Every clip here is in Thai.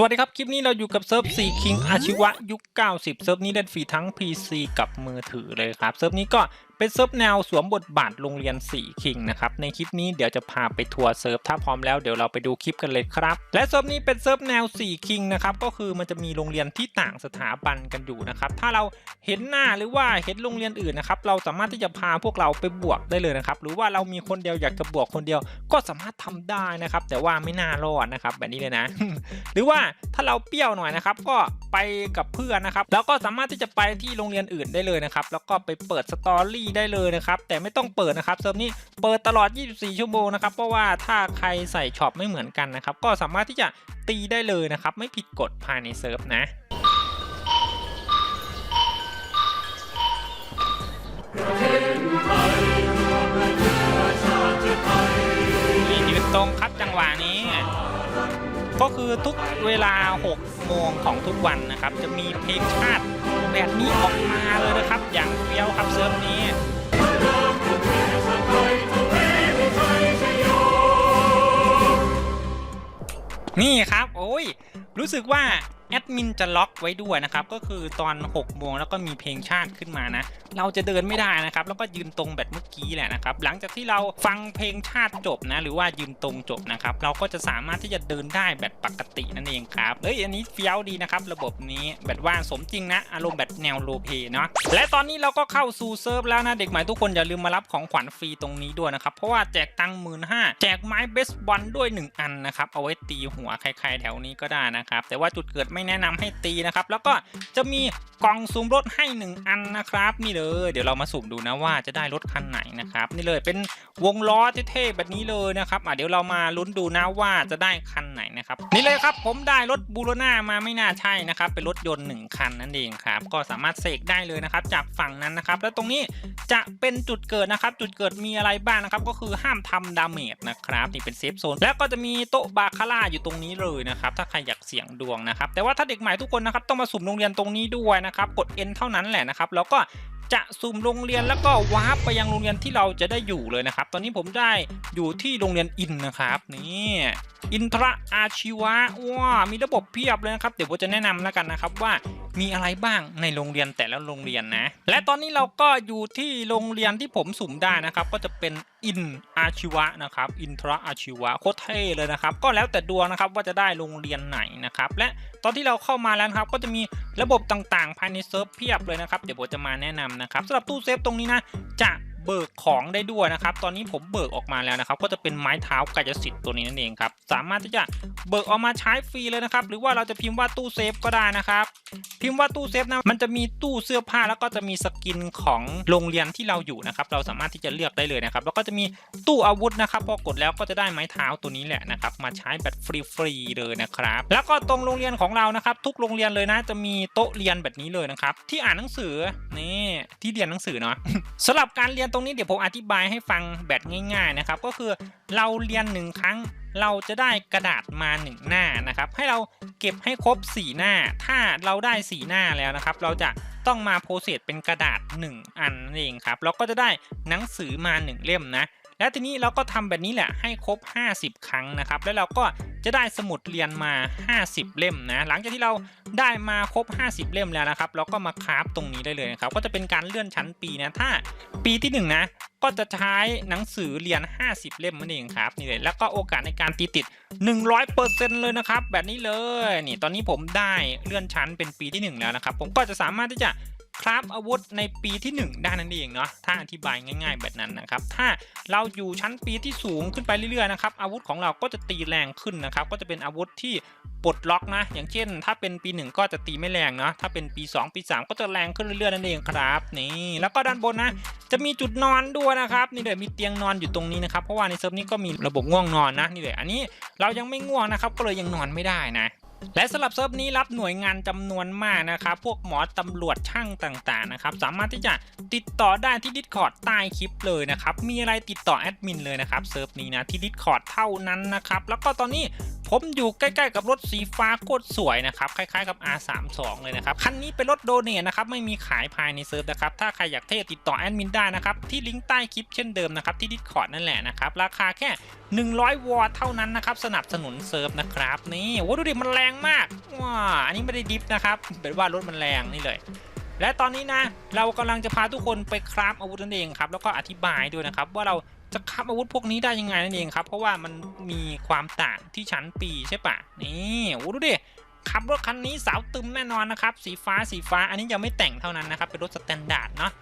สวัสดีครับ คลิปนี้เราอยู่กับเซิร์ฟ4 King อาชีวะยุค 90 เซิร์ฟนี้เล่นฟรีทั้ง PC กับมือถือเลยครับ เซิร์ฟนี้ก็ เป็นเซิร์ฟแนวสวมบทบาทโรงเรียน4 King นะครับในคลิปนี้เดี๋ยวจะพาไปทัวร์เซิร์ฟถ้าพร้อมแล้วเดี๋ยวเราไปดูคลิปกันเลยครับ และเซิร์ฟนี้เป็นเซิร์ฟแนว4 King นะครับก็คือมันจะมีโรงเรียนที่ต่างสถาบันกันอยู่นะครับถ้าเราเห็นหน้าหรือว่าเห็นโรงเรียนอื่นนะครับเราสามารถที่จะพาพวกเราไปบวกได้เลยนะครับหรือว่าเรามีคนเดียวอยากจะบวกคนเดียวก็สามารถทำได้นะครับแต่ว่าไม่น่ารอดนะครับแบบนี้เลยนะ หรือว่าถ้าเราเปรี้ยวหน่อยนะครับก็ไปกับเพื่อนนะครับแล้วก็สามารถที่จะไปที่โรงเรียนอื่นได้เลยนะครับแล้วก็ไปเปิดสตอรี่ได้เลยนะครับแต่ไม่ต้องเปิดนะครับเซิร์ฟนี้เปิดตลอด 24 ชั่วโมงนะครับเพราะว่าถ้าใครใส่ช็อปไม่เหมือนกันนะครับก็สามารถที่จะตีได้เลยนะครับไม่ผิดกฎภายในเซิร์ฟนะนี่ยืนตรงครับจังหวะนี้ ก็คือทุกเวลา 6 โมงของทุกวันนะครับ จะมีเพลงชาติแบบนี้ออกมาเลยนะครับ อย่างเฟี้ยวครับเซิร์ฟนี้นี่ครับ โอ้ย รู้สึกว่า แอดมินจะล็อกไว้ด้วยนะครับ ก็คือตอน6โมงแล้วก็มีเพลงชาติขึ้นมานะ เราจะเดินไม่ได้นะครับ แล้วก็ยืนตรงแบบเมื่อกี้แหละนะครับ หลังจากที่เราฟังเพลงชาติจบนะ หรือว่ายืนตรงจบนะครับ เราก็จะสามารถที่จะเดินได้แบบปกตินั่นเองครับ เอ้ย อันนี้เฟี้ยวดีนะครับ ระบบนี้แบบว่าสมจริงนะ อารมณ์แบบแนวโรลเพเนาะ และตอนนี้เราก็เข้าสู่เซิร์ฟแล้วนะ เด็กใหม่ทุกคนอย่าลืมมารับของขวัญฟรีตรงนี้ด้วยนะครับ เพราะว่าแจกตังค์หมื่นห้าแจกไม้เบสบอลด้วย 1 อันนะครับ เอาไว้ตีหัวใครๆแถวนี้ก็ได้นะครับ แต่ว่าจุดเกิดไไม่แนะนำให้ตีนะครับ แล้วก็จะมีกล่องสุ่มรถให้ 1 อันนะครับนี่เลยเดี๋ยวเรามาสุ่มดูนะว่าจะได้รถคันไหนนะครับนี่เลยเป็นวงล้อเท่ๆแบบนี้เลยนะครับอะเดี๋ยวเรามาลุ้นดูนะว่าจะได้คันไหนนะครับนี่เลยครับผมได้รถบูโรนามาไม่น่าใช่นะครับเป็นรถยนต์หนึ่งคันนั่นเองครับก็สามารถเสกได้เลยนะครับจากฝั่งนั้นนะครับแล้วตรงนี้จะเป็นจุดเกิดนะครับ จุดเกิดมีอะไรบ้างนะครับก็คือห้ามทำดาเมจนะครับนี่เป็นเซฟโซนแล้วก็จะมีโต๊ะบาคาร่าอยู่ตรงนี้เลยนะครับถ้าใครอยากเสี่ยงดวงนะครับแต่ว่าว่าถ้าเด็กใหม่ทุกคนนะครับต้องมาสุ่มโรงเรียนตรงนี้ด้วยนะครับกด N เท่านั้นแหละนะครับแล้วก็จะสุ่มโรงเรียนแล้วก็วาร์ปไปยังโรงเรียนที่เราจะได้อยู่เลยนะครับ ตอนนี้ผมได้อยู่ที่โรงเรียนอินนะครับนี่อินทระอาชีวะว้ามีระบบเพียบเลยนะครับ เดี๋ยวผมจะแนะนำแล้วกันนะครับว่ามีอะไรบ้างในโรงเรียนแต่ละโรงเรียนนะ และตอนนี้เราก็อยู่ที่โรงเรียนที่ผมสุ่มได้นะครับ ก็จะเป็นอินอาชีวะนะครับอินทระอาชีวะโคตรเท่เลยนะครับ ก็แล้วแต่ดวงนะครับว่าจะได้โรงเรียนไหนนะครับ และตอนที่เราเข้ามาแล้วครับก็จะมีระบบต่างๆ ภายในเซิร์ฟเพียบเลยนะครับ เดี๋ยวผมจะมาแนะนำนะครับสำหรับตู้เซฟตรงนี้นะจะ เบิกของได้ด้วยนะครับ ตอนนี้ผมเบิกออกมาแล้วนะครับ ก็จะเป็นไม้เท้ากายสิทธิ์ตัวนี้นั่นเองครับ สามารถที่จะเบิกออกมาใช้ฟรีเลยนะครับ หรือว่าเราจะพิมพ์ว่าตู้เซฟก็ได้นะครับ พิมพ์ว่าตู้เซฟนะ มันจะมีตู้เสื้อผ้าแล้วก็จะมีสกินของโรงเรียนที่เราอยู่นะครับ เราสามารถที่จะเลือกได้เลยนะครับ แล้วก็จะมีตู้อาวุธนะครับ พอกดแล้วก็จะได้ไม้เท้าตัวนี้แหละนะครับ มาใช้แบบฟรีๆเลยนะครับ แล้วก็ตรงโรงเรียนของเรานะครับ ทุกโรงเรียนเลยนะ จะมีโต๊ะเรียนแบบนี้เลยนะครับ ที่อ่านหนังสือนี่ที่เรียนหนังสือเนาะสำหรับการเรียนตรงนี้เดี๋ยวผมอธิบายให้ฟังแบบง่ายๆนะครับ ก็คือเราเรียนหนึ่งครั้งเราจะได้กระดาษมาหนึ่งหน้านะครับ ให้เราเก็บให้ครบ 4 หน้า ถ้าเราได้ 4 หน้าแล้วนะครับ เราจะต้องมาโพสเซสเป็นกระดาษ 1 อันนั่นเองครับ เราก็จะได้หนังสือมา 1 เล่มนะ แล้วทีนี้เราก็ทำแบบนี้แหละให้ครบ 50 ครั้งนะครับ แล้วเราก็จะได้สมุดเรียนมา 50 เล่มนะ หลังจากที่เราได้มาครบ 50 เล่มแล้วนะครับ เราก็มาคราฟตรงนี้ได้เลยนะครับ ก็จะเป็นการเลื่อนชั้นปีนะ ถ้าปีที่1นะ ก็จะใช้หนังสือเรียน 50 เล่มนั่นเองครับนี่เลย แล้วก็โอกาสในการตีติด 100%เลยนะครับ แบบนี้เลย นี่ ตอนนี้ผมได้เลื่อนชั้นเป็นปีที่ 1 แล้วนะครับ ผมก็จะสามารถที่จะ คราฟอาวุธในปีที่ 1 ได้นั่นเองเนาะถ้าอธิบายง่าย ๆ แบบนั้นนะครับ ถ้าเราอยู่ชั้นปีที่สูงขึ้นไปเรื่อยๆนะครับอาวุธของเราก็จะตีแรงขึ้นนะครับ ก็จะเป็นอาวุธที่ปลดล็อกนะ อย่างเช่น ถ้าเป็นปี 1 ก็จะตีไม่แรงเนาะถ้าเป็นปี 2 ปี 3 ก็จะแรงขึ้นเรื่อยๆนั่นเองครับนี่แล้วก็ด้านบนนะ จะมีจุดนอนด้วยนะครับนี่เลยวมีเตียงนอนอยู่ตรงนี้นะครับเพราะว่าในเซิร์ฟนี้ก็มีระบบง่วงนอนนะนี่เลยวอันนี้เรายังไม่ง่วงนะครับก็เลยยังนอนไม่ได้นะ และสำหรับเซิร์ฟนี้รับหน่วยงานจำนวนมากนะครับ พวกหมอตำรวจช่างต่างๆนะครับ สามารถที่จะติดต่อได้ที่ Discord ใต้คลิปเลยนะครับ มีอะไรติดต่อแอดมินเลยนะครับเซิร์ฟนี้นะที่ Discord เท่านั้นนะครับ แล้วก็ตอนนี้ผมอยู่ใกล้ๆกับรถสีฟ้าโคตรสวยนะครับ คล้ายๆกับ R32 เลยนะครับ คันนี้เป็นรถโดเนทนะครับ ไม่มีขายภายในเซิร์ฟนะครับ ถ้าใครอยากเท่ติดต่อแอดมินได้นะครับ ที่ลิงก์ใต้คลิปเช่นเดิมนะครับ ที่ Discord นั่นแหละนะครับ ราคาแค่100 วอร์เท่านั้นนะครับ สนับสนุนเซิร์ฟนะครับ นี่โอ้ดูดิมันแรงมากว้าอันนี้ไม่ได้ดิฟนะครับเป็นว่ารถมันแรงนี่เลย และตอนนี้นะ เรากำลังจะพาทุกคนไปคราฟอาวุธนั่นเองครับแล้วก็อธิบายด้วยนะครับ ว่าเราจะคราฟอาวุธพวกนี้ได้ยังไงนั่นเองครับ เพราะว่ามันมีความต่างที่ชั้นปีใช่ปะนี่โอ้ดูดิขับรถคันนี้สาวตึมแน่นอนนะครับ สีฟ้าสีฟ้าอันนี้ยังไม่แต่งเท่านั้นนะครับ เป็นรถสแตนดาร์ดเนาะ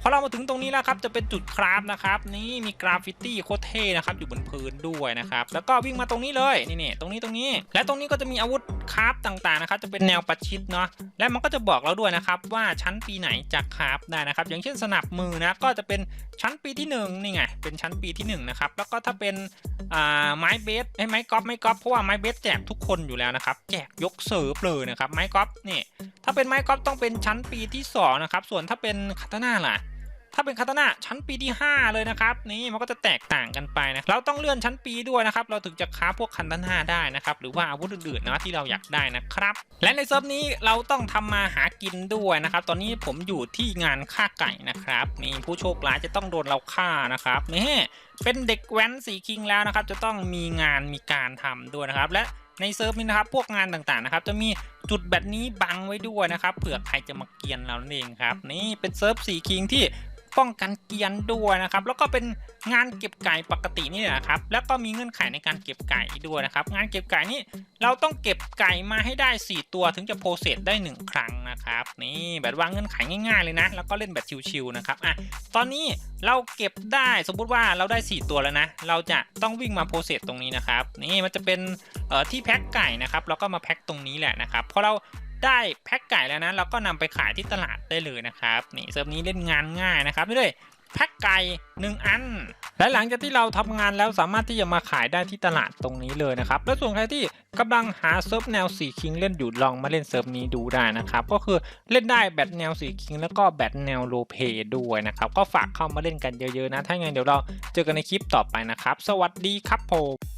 พอเรามาถึงตรงนี้แล้วครับจะเป็นจุดคราฟนะครับนี่มีกราฟฟิตี้โคตรเท่นะครับอยู่บนพื้นด้วยนะครับแล้วก็วิ่งมาตรงนี้เลยนี่นี่ตรงนี้ตรงนี้ และตรงนี้ก็จะมีอาวุธคราฟต่างๆนะครับจะเป็นแนวประชิดเนาะและมันก็จะบอกเราด้วยนะครับว่าชั้นปีไหนจะคราฟได้นะครับ อย่างเช่นสนับมือนะก็จะเป็นชั้นปีที่หนึ่งนี่ไงเป็นชั้นปีที่หนึ่งนะครับแล้วก็ถ้าเป็นไม้เบสไอ้ไม้กอล์ฟไม้กอล์ฟเพราะว่าไม้เบสแจกทุกคนอยู่แล้วนะครับแจกยกเสิร์ฟเลยนะครับไม้กอล์ฟนี่ถ้าเป็นไม้กอล์ฟต้องเป็นชั้นปีที่สองนะครับส่วนถ้าเป็นคาตาน่าล่ะ ถ้าเป็นคาตาน่าชั้นปีที่ 5 เลยนะครับ นี่มันก็จะแตกต่างกันไปนะเราต้องเลื่อนชั้นปีด้วยนะครับ เราถึงจะค้าพวกคาตาน่าได้นะครับ หรือว่าอาวุธอื่นๆนะที่เราอยากได้นะครับ และในเซิร์ฟนี้เราต้องทำมาหากินด้วยนะครับ ตอนนี้ผมอยู่ที่งานฆ่าไก่นะครับนี่ผู้โชคร้ายจะต้องโดนเราฆ่านะครับนี่เป็นเด็กแว้นสีคิงแล้วนะครับ จะต้องมีงานมีการทำด้วยนะครับและในเซิร์ฟนี้นะครับ พวกงานต่างๆนะครับ จะมีจุดแบบนี้บังไว้ด้วยนะครับเผื่อใครจะมาเกียนเราเองครับ นี่เป็นเซิร์ฟสีคิงที่ ป้องกันเกียนด้วยนะครับ แล้วก็เป็นงานเก็บไก่ปกตินี่แหละครับ แล้วก็มีเงื่อนไขในการเก็บไก่ด้วยนะครับ งานเก็บไก่นี่เราต้องเก็บไก่มาให้ได้ 4 ตัวถึงจะโปรเซสได้ 1 ครั้งนะครับ นี่แบบว่าเงื่อนไขง่ายๆเลยนะ แล้วก็เล่นแบบชิวๆนะครับ อะ ตอนนี้เราเก็บได้สมมุติว่าเราได้ 4 ตัวแล้วนะ เราจะต้องวิ่งมาโปรเซสตรงนี้นะครับ นี่มันจะเป็นที่แพ็คไก่นะครับ แล้วก็มาแพ็คตรงนี้แหละนะครับ พอเรา ได้แพ็คไก่แล้วนะเราก็นำไปขายที่ตลาดได้เลยนะครับนี่เซิร์ฟนี้เล่นงานง่ายนะครับนี่เลยแพ็คไก่1อัน และหลังจากที่เราทำงานแล้วสามารถที่จะมาขายได้ที่ตลาดตรงนี้เลยนะครับ และส่วนใครที่กำลังหาเซิร์ฟแนวสีคิงเล่นอยู่ลองมาเล่นเซิร์ฟนี้ดูได้นะครับ ก็คือเล่นได้แบบแนวสีคิงแล้วก็แบบแนวโรลเพด้วยนะครับ ก็ฝากเข้ามาเล่นกันเยอะๆนะ ถ้าอย่างนั้นเดี๋ยวเราเจอกันในคลิปต่อไปนะครับ สวัสดีครับผม